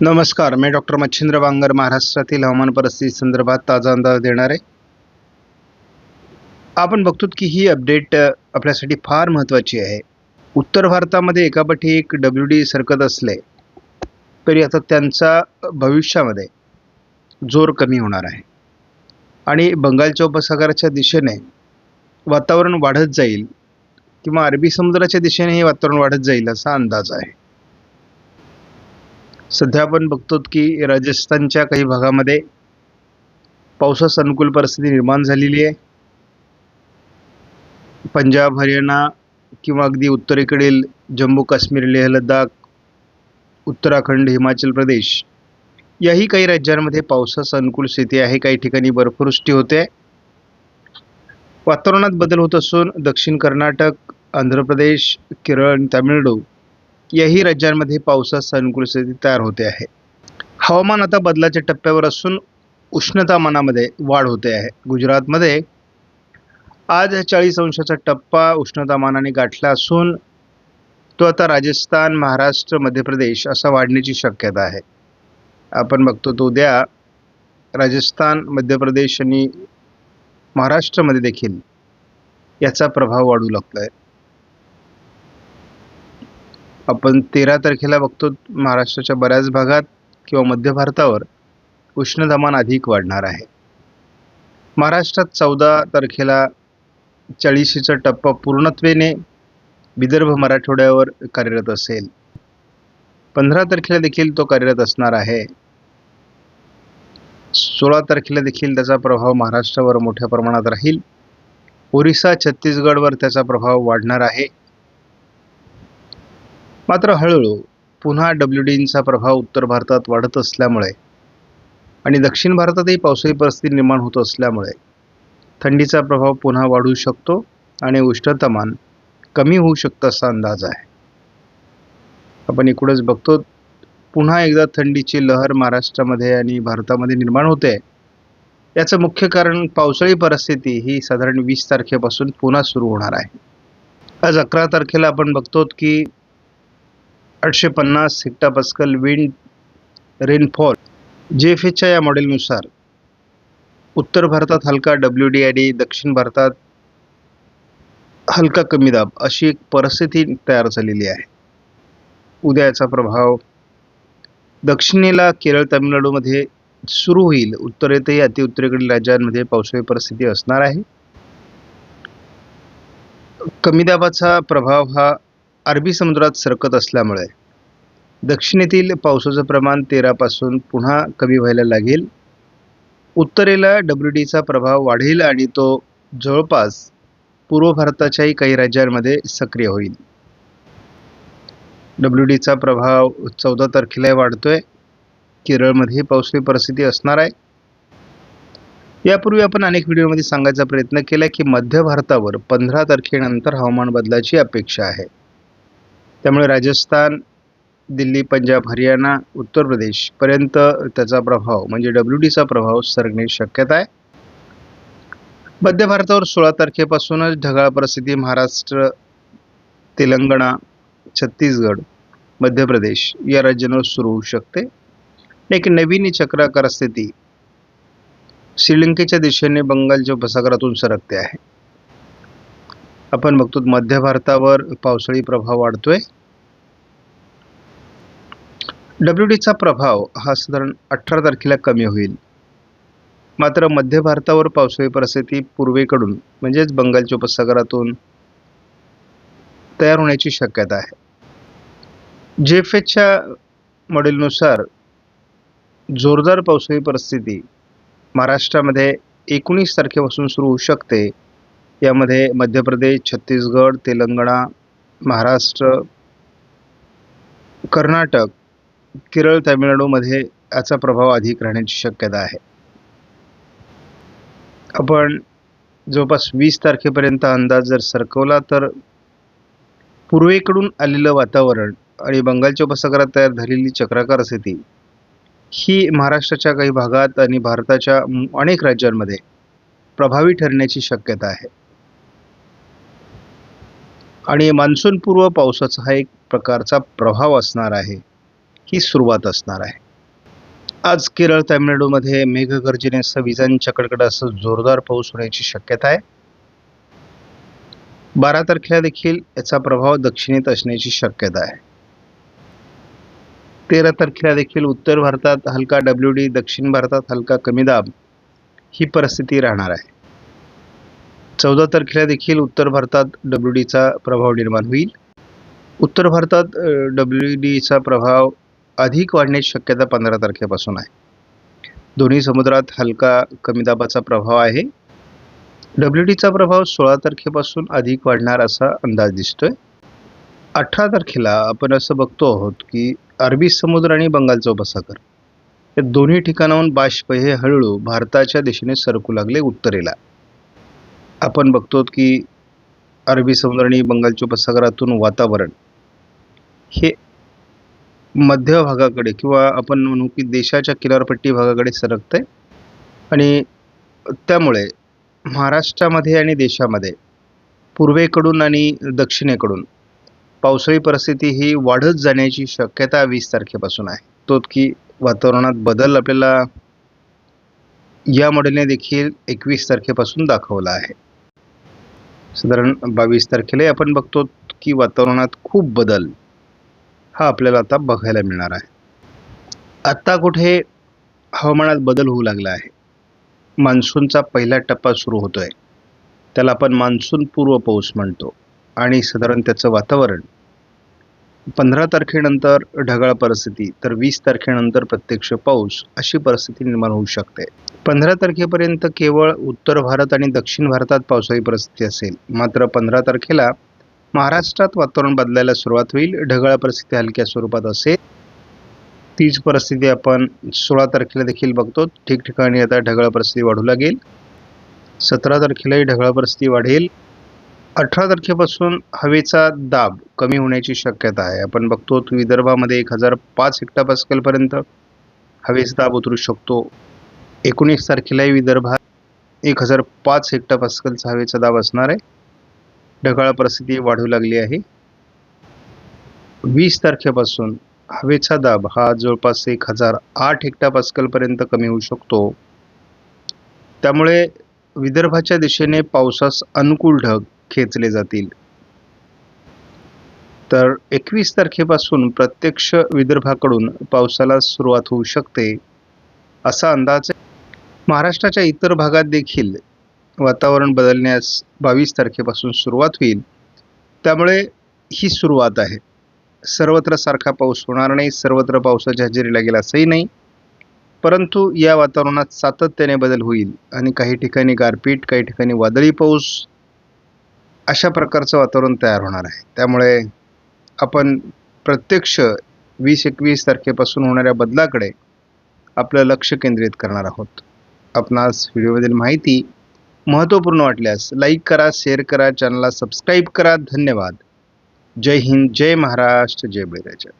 नमस्कार मी डॉक्टर मच्छिंद्र बांगर महाराष्ट्रातील हवामान परिस्थिती संदर्भात ताजा अंदाज देणार. आहे आपण बघतो की ही अपडेट आपल्यासाठी फार महत्त्वाची आहे. उत्तर भारतामध्ये एकापाठी एक डब्ल्यू डी सरकत असले तरी आता त्यांचा भविष्यामध्ये जोर कमी होणार आहे. आणि बंगालच्या उपसागराच्या दिशेने वातावरण वाढत जाईल किंवा अरबी समुद्राच्या दिशेने हे वातावरण वाढत जाईल असा अंदाज आहे. सध्या आपण बघतो की राजस्थानच्या काही भागामध्ये पावसास अनुकूल परिस्थिती निर्माण झालेली आहे. पंजाब हरियाणा किंवा अगदी उत्तरेकडील जम्मू काश्मीर लेह लडाख उत्तराखंड हिमाचल प्रदेश याही काही राज्यांमध्ये पावसास अनुकूल स्थिती आहे. काही ठिकाणी बर्फवृष्टी होते. वातावरणात बदल होत असून दक्षिण कर्नाटक आंध्र प्रदेश केरळ आणि तामिळनाडू याही राज्यांमध्ये पावसास अनुकूल स्थिती तयार होते आहे. हवामान आता बदलाच्या टप्प्यावर असून उष्णतामानामध्ये वाढ होते आहे. गुजरातमध्ये आज चाळीस अंशाचा टप्पा उष्णतामानाने गाठला असून तो आता राजस्थान महाराष्ट्र मध्य प्रदेश असा वाढण्याची शक्यता आहे. आपण बघतो तो उद्या राजस्थान मध्य प्रदेश आणि महाराष्ट्रामध्ये देखील याचा प्रभाव वाढू लागतो आहे आपण तेरा तारखेला बघतो महाराष्ट्राच्या बऱ्याच भागात किंवा मध्य भारतावर उष्णतामान अधिक वाढणार आहे. महाराष्ट्रात चौदा तारखेला चाळीशीचा टप्पा पूर्णत्वेने विदर्भ मराठवाड्यावर कार्यरत असेल. पंधरा तारखेला देखील तो कार्यरत असणार आहे. सोळा तारखेला देखील त्याचा प्रभाव महाराष्ट्रावर मोठ्या प्रमाणात राहील. ओरिसा छत्तीसगडवर त्याचा प्रभाव वाढणार आहे. मात्र हळूहळू पुन्हा डब्ल्यू डींचा प्रभाव उत्तर भारतात वाढत असल्यामुळे आणि दक्षिण भारतातही पावसाळी परिस्थिती निर्माण होत असल्यामुळे थंडीचा प्रभाव पुन्हा वाढू शकतो आणि उष्णतामान कमी होऊ शकतं असा अंदाज आहे. आपण इकडंच बघतो पुन्हा एकदा थंडीची लहर महाराष्ट्रामध्ये आणि भारतामध्ये निर्माण होते. याचं मुख्य कारण पावसाळी परिस्थिती ही साधारण वीस तारखेपासून पुन्हा सुरू होणार आहे. आज अकरा तारखेला आपण बघतो की आठशे पन्नास hectopascal wind rainfall J F एचच्या या मॉडेलनुसार उत्तर भारतात हलका डब्ल्यू डी आणि दक्षिण भारतात हलका कमी दाब अशी एक परिस्थिती तयार झालेली आहे. उद्या याचा प्रभाव दक्षिणेला केरळ तामिळनाडूमध्ये सुरू होईल. उत्तरेतही अतिउत्तरेकडील राज्यांमध्ये पावसाळी परिस्थिती असणार आहे. कमी दाबाचा प्रभाव हा अरबी समुद्रात सरकत असल्यामुळे दक्षिणेतील पावसाचं प्रमाण तेरापासून पुन्हा कमी व्हायला लागेल. उत्तरेला डब्ल्यू डीचा प्रभाव वाढेल आणि तो जवळपास पूर्व भारताच्याही काही राज्यांमध्ये सक्रिय होईल. डब्ल्यू डीचा प्रभाव चौदा तारखेला वाढतोय. केरळमध्ये पावसाळी परिस्थिती असणार आहे. यापूर्वी आपण अनेक व्हिडिओमध्ये सांगायचा प्रयत्न केला की मध्य भारतावर पंधरा तारखेनंतर हवामान बदलाची अपेक्षा आहे. त्यामुळे राजस्थान दिल्ली पंजाब हरियाणा उत्तर प्रदेश पर्यंत त्याचा प्रभाव म्हणजे डब्ल्यू डीचा प्रभाव सरगणे शक्यता आहे. मध्य भारतावर सोळा तारखेपासूनच ढगाळ परिस्थिती महाराष्ट्र तेलंगणा छत्तीसगड मध्य प्रदेश या राज्यांवर सुरू होऊ शकते. एक नवीन चक्राकार स्थिती श्रीलंकेच्या दिशेने बंगालच्या उपसागरातून सरकते आहे. आपण बघतो मध्य भारतावर पावसाळी प्रभाव वाढतोय. डब्ल्यू डीचा प्रभाव हा साधारण अठरा तारखेला कमी होईल. मात्र मध्य भारतावर पावसाळी परिस्थिती पूर्वेकडून म्हणजेच बंगालच्या उपसागरातून तयार होण्याची शक्यता आहे. जेफेच्या मॉडेलनुसार जोरदार पावसाळी परिस्थिती महाराष्ट्रामध्ये एकोणीस तारखेपासून सुरू होऊ शकते. यामध्ये मध्य प्रदेश छत्तीसगड तेलंगणा महाराष्ट्र कर्नाटक केरळ तामिळनाडूमध्ये याचा प्रभाव अधिक राहण्याची शक्यता आहे. आपण जवळपास वीस तारखेपर्यंत अंदाज जर सरकवला तर पूर्वेकडून आलेलं वातावरण आणि बंगालच्या उपसागरात तयार झालेली चक्राकार स्थिती ही महाराष्ट्राच्या काही भागात आणि भारताच्या अनेक राज्यांमध्ये प्रभावी ठरण्याची शक्यता आहे. आणि मान्सूनपूर्व पावसाचा हा एक प्रकारचा प्रभाव असणार आहे. ही सुरुवात असणार आहे. आज केरळ तामिळनाडूमध्ये मेघगर्जनेसह विजांच्या कडकडासह जोरदार पाऊस होण्याची शक्यता आहे. बारा तारखेला देखील याचा प्रभाव दक्षिणेत असण्याची शक्यता आहे. तेरा तारखेला देखील उत्तर भारतात हलका डब्ल्यू डी दक्षिण भारतात हलका कमी दाब ही परिस्थिती राहणार आहे. चौदा तारखेला देखील उत्तर भारतात डब्ल्यू डीचा प्रभाव निर्माण होईल. उत्तर भारतात डब्ल्यू डीचा प्रभाव अधिक वाढण्याची शक्यता पंधरा तारखेपासून आहे. दोन्ही समुद्रात हलका कमी दाबाचा प्रभाव आहे. डब्ल्यू डीचा प्रभाव सोळा तारखेपासून अधिक वाढणार असा अंदाज दिसतोय. अठरा तारखेला आपण असं बघतो आहोत की अरबी समुद्र आणि बंगालचा उपसागर या दोन्ही ठिकाणाहून बाष्प हे हळूहळू भारताच्या दिशेने सरकू लागले उत्तरेला. आपण बघतो की अरबी समुद्र आणि बंगालच्या उपसागरातून वातावरण हे मध्य भागाकडे किंवा आपण म्हणू की देशाच्या किनारपट्टी भागाकडे सरकतंय. आणि त्यामुळे महाराष्ट्रामध्ये आणि देशामध्ये पूर्वेकडून आणि दक्षिणेकडून पावसाळी परिस्थिती ही वाढत जाण्याची शक्यता वीस तारखेपासून आहे. तो की वातावरणात बदल आपल्याला या मॉडेलने देखील एकवीस तारखेपासून दाखवला आहे. साधारण बावीस तारखेला आपण बघतो की वातावरणात खूप बदल हा आपल्याला आता बघायला मिळणार आहे. आत्ता कुठे हवामानात बदल होऊ लागला आहे. मान्सूनचा पहिला टप्पा सुरू होतो आहे त्याला आपण मान्सून पूर्व पाऊस म्हणतो. आणि साधारण त्याचं वातावरण पंधरा तारखेनंतर ढगाळ परिस्थिती तर वीस तारखेनंतर प्रत्यक्ष पाऊस अशी परिस्थिती निर्माण होऊ शकते. पंधरा तारखेपर्यंत केवळ उत्तर भारत आणि दक्षिण भारतात पावसाळी परिस्थिती असेल. मात्र पंधरा तारखेला महाराष्ट्रात वातावरण बदलायला सुरुवात होईल ढगाळ परिस्थिती हलक्या स्वरूपात असेल. तीच परिस्थिती आपण सोळा तारखेला देखील बघतो. ठिकठिकाणी आता ढगाळ परिस्थिती वाढू लागेल. सतरा तारखेलाही ढगाळ परिस्थिती वाढेल. अठरा तारखेपासून हवेचा दाब कमी होण्याची शक्यता आहे. आपण बघतो विदर्भामध्ये एक हजार पाच हेक्टापास्कलपर्यंत हवेचा दाब उतरू शकतो. एकोणीस तारखेलाही विदर्भात एक हजार पाच हेक्टापास्कलचा हवेचा दाब असणार आहे. ढगाळ परिस्थिती वाढू लागली आहे. वीस तारखेपासून हवेचा दाब हा जवळपास एक हजार आठ हेक्टापास्कलपर्यंत कमी होऊ शकतो. त्यामुळे विदर्भाच्या दिशेने पावसास अनुकूल ढग खेचले जातील. तर एकवीस तारखेपासून प्रत्यक्ष विदर्भाकडून पावसाला सुरुवात होऊ शकते असा अंदाज आहे. महाराष्ट्राच्या इतर भागात देखील वातावरण बदलण्यास बावीस तारखेपासून सुरुवात होईल. त्यामुळे ही सुरुवात आहे. सर्वत्र सारखा पाऊस होणार नाही सर्वत्र पावसाच्या हजेरी लागेल असंही नाही. परंतु या वातावरणात सातत्याने बदल होईल आणि काही ठिकाणी गारपीट काही ठिकाणी वादळी पाऊस अशा प्रकारचं वातावरण तयार होणार आहे. त्यामुळे आपण प्रत्यक्ष वीस एकवीस तारखेपासून होणाऱ्या बदलाकडे आपलं लक्ष केंद्रित करणार आहोत. आपणास व्हिडिओमधील माहिती महत्त्वपूर्ण वाटल्यास लाईक करा शेअर करा चॅनलला सबस्क्राईब करा. धन्यवाद. जय हिंद जय महाराष्ट्र जय बळीराजा.